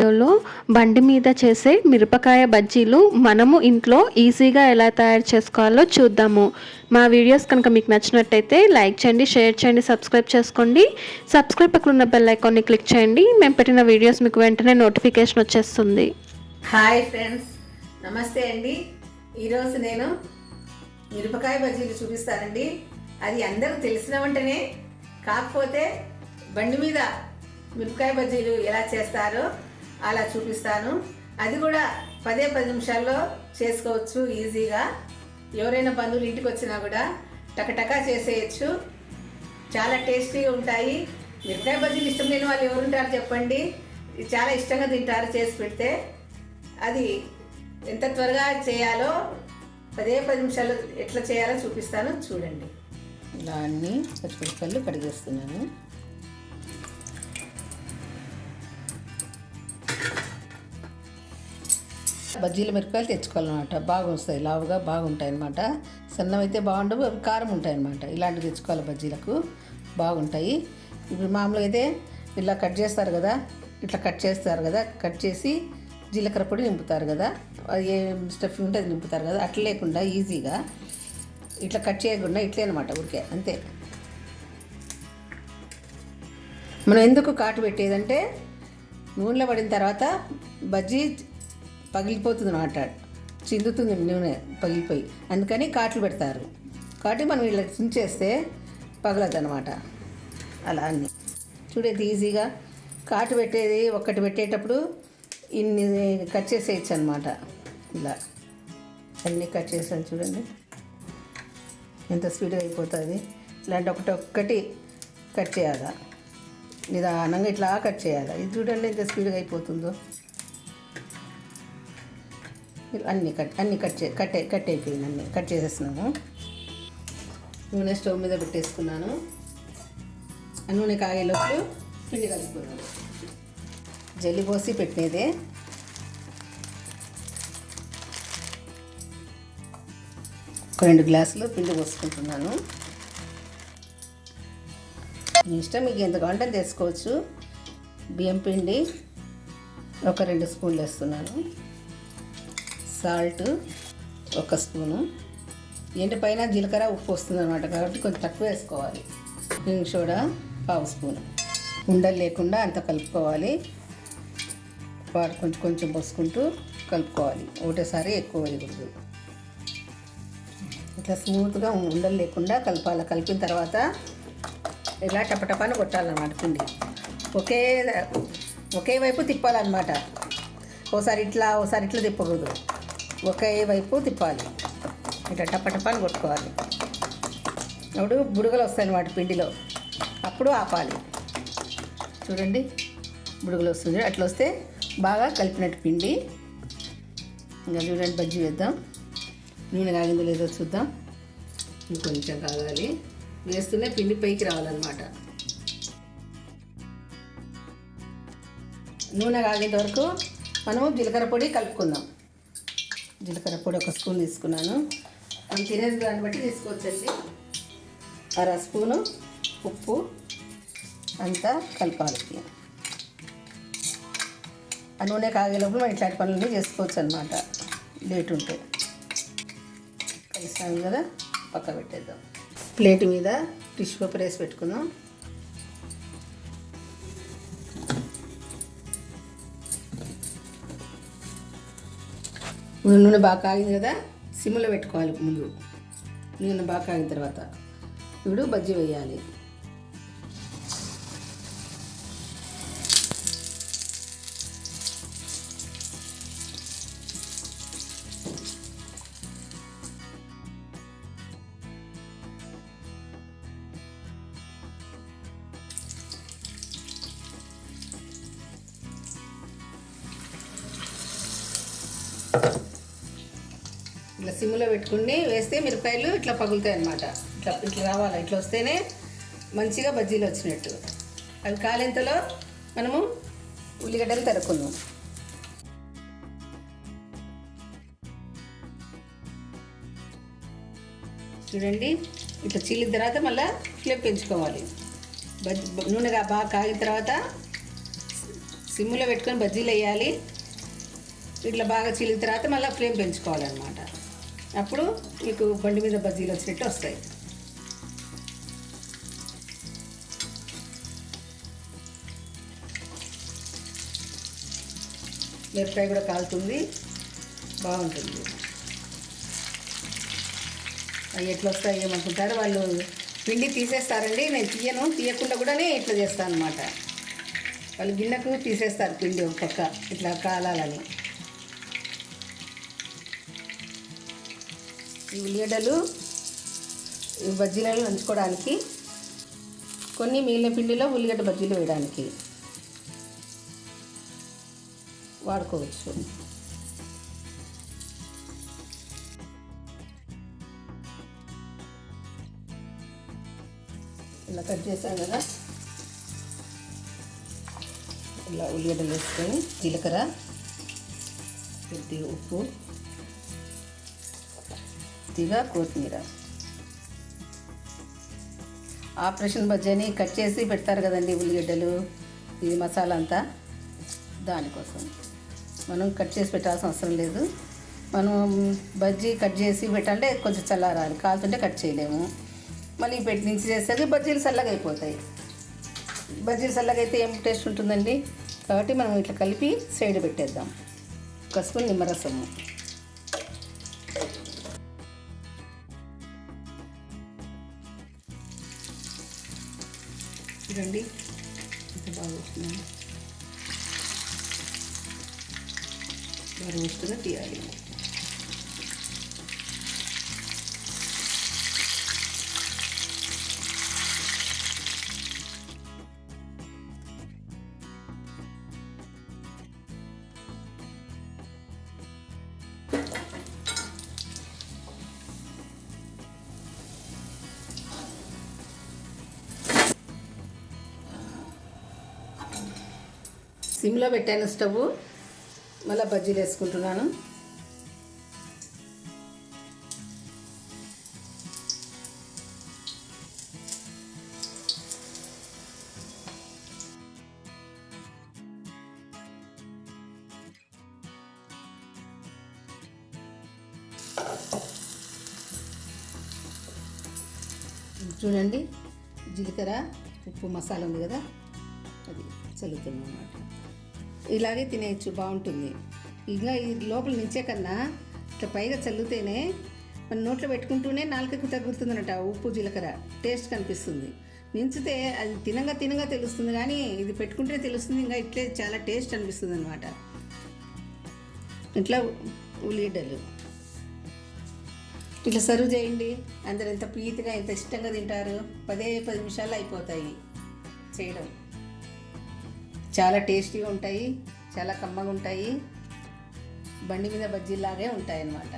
వీడియోలో బండి మీద చేసే మిరపకాయ బజ్జీలు మనము ఇంట్లో ఈజీగా ఎలా తయారు చేసుకోవాలో చూద్దాము. మా వీడియోస్ కనుక మీకు నచ్చినట్టయితే లైక్ చేయండి షేర్ చేయండి సబ్స్క్రైబ్ చేసుకోండి. సబ్స్క్రైబ్ అక్కడ ఉన్న బెల్ ఐకాన్ని క్లిక్ చేయండి. మేము పెట్టిన వీడియోస్ మీకు వెంటనే నోటిఫికేషన్ వచ్చేస్తుంది. హాయ్ ఫ్రెండ్స్ నమస్తే అండి. ఈరోజు నేను మిరపకాయ బజ్జీలు చూపిస్తానండి. అది అందరూ తెలిసిన వెంటనే కాకపోతే బండి మీద మిరపకాయ బజ్జీలు ఎలా చేస్తారో అలా చూపిస్తాను. అది కూడా పదే పది నిమిషాల్లో చేసుకోవచ్చు ఈజీగా. ఎవరైనా బంధువులు ఇంటికి వచ్చినా కూడా టకటకా చేసేయచ్చు. చాలా టేస్టీగా ఉంటాయి. మిరపకాయ బజ్జీలు ఇష్టం లేని వాళ్ళు ఎవరు ఉంటారు చెప్పండి. చాలా ఇష్టంగా తింటారు చేసి పెడితే. అది ఎంత త్వరగా చేయాలో పదే పది నిమిషాలు ఎట్లా చేయాలో చూపిస్తాను. చూడండి. దాన్ని పచ్చిమిరపకాయలు కడిగేస్తున్నాను. బజ్జీల మిరపకాయలు తెచ్చుకోవాలన్నమాట. బాగా వస్తాయి లావుగా బాగుంటాయి అన్నమాట సన్నమైతే బాగుండవు అవి కారం ఉంటాయి అనమాట ఇలాంటివి తెచ్చుకోవాలి బజ్జీలకు. బాగుంటాయి. ఇప్పుడు మామూలుగా అయితే ఇలా కట్ చేస్తారు కదా ఇట్లా కట్ చేస్తారు కదా కట్ చేసి జీలకర్ర పొడి నింపుతారు కదా ఏ స్టఫ్ ఉంటే అది నింపుతారు కదా అట్లా లేకుండా ఈజీగా ఇట్లా కట్ చేయకుండా ఇట్లే అనమాట ఊరికే అంతే. మనం ఎందుకు కాటు పెట్టేదంటే నూనెలో పడిన తర్వాత బజ్జీ పగిలిపోతుంది మాట. చిందుతుంది నూనె పగిలిపోయి. అందుకని కాట్లు పెడతారు. కాబట్టి మనం ఇలా చించేస్తే పగలదు అనమాట అలా అన్ని. చూడేది ఈజీగా. కాటు పెట్టేది ఒక్కటి పెట్టేటప్పుడు ఇన్ని కట్ చేసేయచ్చు అనమాట ఇలా. అన్నీ కట్ చేసాను చూడండి. ఎంత స్పీడ్గా అయిపోతుంది. ఇలాంటి ఒకటి ఒక్కటి కట్ చేయాలా? నిదానంగా ఇట్లా కట్ చేయాలి? ఇది చూడండి ఎంత స్పీడ్గా అయిపోతుందో. అన్నీ కట్ అన్నీ కట్ చే కట్ కట్ అయిపోయింది అన్నీ. కట్ చేసేస్తున్నాము నూనె స్టవ్ మీద పెట్టేసుకున్నాను. ఆ నూనె కాగేలోపు పిండి కలుపుకున్నాను జల్లి పోసి పెట్టినదే. ఒక రెండు గ్లాసులు పిండి పోసుకుంటున్నాను. మీ ఇష్టం మీకు ఎంత కావాలంటే అంత వేసుకోవచ్చు. బియ్యం పిండి ఒక రెండు స్పూన్లు వేస్తున్నాను. సాల్ట్ ఒక స్పూను. ఏంటి పైన జీలకర్ర ఉప్పు వస్తుంది అనమాట కాబట్టి కొంచెం తక్కువ వేసుకోవాలి. బేకింగ్ సోడా పావు స్పూను. ఉండలు లేకుండా అంత కలుపుకోవాలి. వాడు కొంచెం కొంచెం పోసుకుంటూ కలుపుకోవాలి. ఒకటేసారి ఎక్కువ వేయకూడదు. ఇట్లా స్మూత్గా ఉండలు లేకుండా కలపాలి. కలిపిన తర్వాత ఇలా టపటపాని కొట్టాలన్నమాట పిండి. ఒకే ఒకే వైపు తిప్పాలన్నమాట. ఓసారి ఇట్లా ఓసారి ఇట్లా తిప్పకూడదు. ఒకే వైపు తిప్పాలి. ఇట్లా టపటపాలు కొట్టుకోవాలి. అప్పుడు బుడగలు వస్తాయన్నమాట పిండిలో. అప్పుడు ఆపాలి. చూడండి బుడగలు వస్తుంది. అట్లా వస్తే బాగా కలిపినట్టు పిండి. ఇంకా చూడండి బజ్జీ వేద్దాం. నూనె కాగిందో లేదో చూద్దాం. ఇంకొంచెం కాగాలి. వేస్తూనే పిండి పైకి రావాలన్నమాట. నూనె కాగేంత వరకు మనము జీలకర్ర పొడి కలుపుకుందాం. జీలకర్ర పొడి ఒక స్పూన్ తీసుకున్నాను. మనం తినేది దాన్ని బట్టి తీసుకోవచ్చండి. అర స్పూను ఉప్పు అంతా కలపాలి ఆ నూనె కాగే మనం ఇట్లాంటి పనులన్నీ చేసుకోవచ్చు అనమాట లేట్ ఉంటే. కలిసాము కదా పక్క పెట్టేద్దాం. ప్లేట్ మీద టిష్యూ పేపర్ వేసి పెట్టుకుందాం. ఇప్పుడు నూనె బాగా కాగింది కదా సిమ్లో పెట్టుకోవాలి ముందు. నూనె బాగా కాగిన తర్వాత. ఇప్పుడు బజ్జీ వేయాలి. ఇట్లా సిమ్లో పెట్టుకుని వేస్తే మిరపకాయలు ఇట్లా పగులుతాయి అన్నమాట. ఇట్లా ఇట్లా రావాలి ఇట్లా వస్తేనే మంచిగా బజ్జీలు వచ్చినట్టు. అవి కాలేంతలో మనము ఉల్లిగడ్డలు తరుక్కుందాం. చూడండి ఇట్లా చీలిన తర్వాత మళ్ళీ ఫ్లేమ్ పెంచుకోవాలి. బజ్జీ నూనెగా బాగా కాగిన తర్వాత సిమ్లో పెట్టుకొని బజ్జీలు వేయాలి. ఇట్లా బాగా చీలిన తర్వాత మళ్ళీ ఫ్లేమ్ పెంచుకోవాలన్నమాట. అప్పుడు మీకు బండి మీద బజ్జీలు వచ్చినట్టు వస్తాయి. మిరపకాయ కూడా కాలుతుంది. బాగుంటుంది. అవి ఎట్లా వస్తాయి ఏమనుకుంటారు వాళ్ళు పిండి తీసేస్తారండి. నేను తీయను. తీయకుండా కూడానే ఇట్లా చేస్తాను అనమాట వాళ్ళు గిన్నెకు తీసేస్తారు పిండి ఒక పక్క ఇట్లా కాలాలని. ఈ ఉల్లిగడ్డలు ఈ బజ్జీలలో నంచుకోవడానికి కొన్ని మిగిలిన పిండిలో ఉల్లిగడ్డ బజ్జీలు వేయడానికి వాడుకోవచ్చు. ఇలా కట్ చేసాం కదా. ఇలా ఉల్లిగడ్డలు వేసుకొని జీలకర్ర కొద్దిగా ఉప్పు కొద్దిగా కొత్తిమీర. ఆపరేషన్ బజ్జీని కట్ చేసి పెడతారు కదండి ఉల్లిగడ్డలు ఇది మసాలా అంతా. దానికోసం మనం కట్ చేసి పెట్టాల్సిన అవసరం లేదు. మనం బజ్జీ కట్ చేసి పెట్టాలంటే కొంచెం చల్లారాలి కాలుతుంటే కట్ చేయలేము. మళ్ళీ పెట్టి నుంచి చేసేది బజ్జీలు చల్లగా అయిపోతాయి. బజ్జీలు చల్లగా అయితే ఏం టేస్ట్ ఉంటుందండి? కాబట్టి మనం ఇట్లా కలిపి సైడ్ పెట్టేద్దాం. ఒక స్పూన్ నిమ్మరసము. చూడండి. ఎంత బాగా వస్తుందండి బాగా వస్తుందో తీయాలి. సిమ్లో పెట్టాను స్టవ్ మళ్ళీ బజ్జీలు వేసుకుంటున్నాను. చూడండి జీలకర్ర ఉప్పు మసాలా ఉంది కదా అది చల్లుతున్నాం అన్నమాట. ఇలాగే తినేయచ్చు బాగుంటుంది. ఇంకా ఈ లోపల నుంచే కన్నా ఇట్లా పైగా చల్లుతేనే మన నోట్లో పెట్టుకుంటూనే నాలుకకు తగ్గుతుందనట ఉప్పు జీలకర్ర. టేస్ట్ కనిపిస్తుంది. నించితే అది తినంగా తినగా తెలుస్తుంది కానీ ఇది పెట్టుకుంటే తెలుస్తుంది ఇంకా ఇట్లే చాలా టేస్ట్ అనిపిస్తుంది అనమాట ఇట్లా ఉల్లిగడ్డలు. ఇట్లా సర్వ్ చేయండి. అందరు ఎంత ప్రీతిగా ఎంత ఇష్టంగా తింటారు. పదే పది నిమిషాలు అయిపోతాయి. చేయడం. చాలా టేస్టీగా ఉంటాయి చాలా కమ్మగా ఉంటాయి. బండి మీద బజ్జీలాగే ఉంటాయి అన్నమాట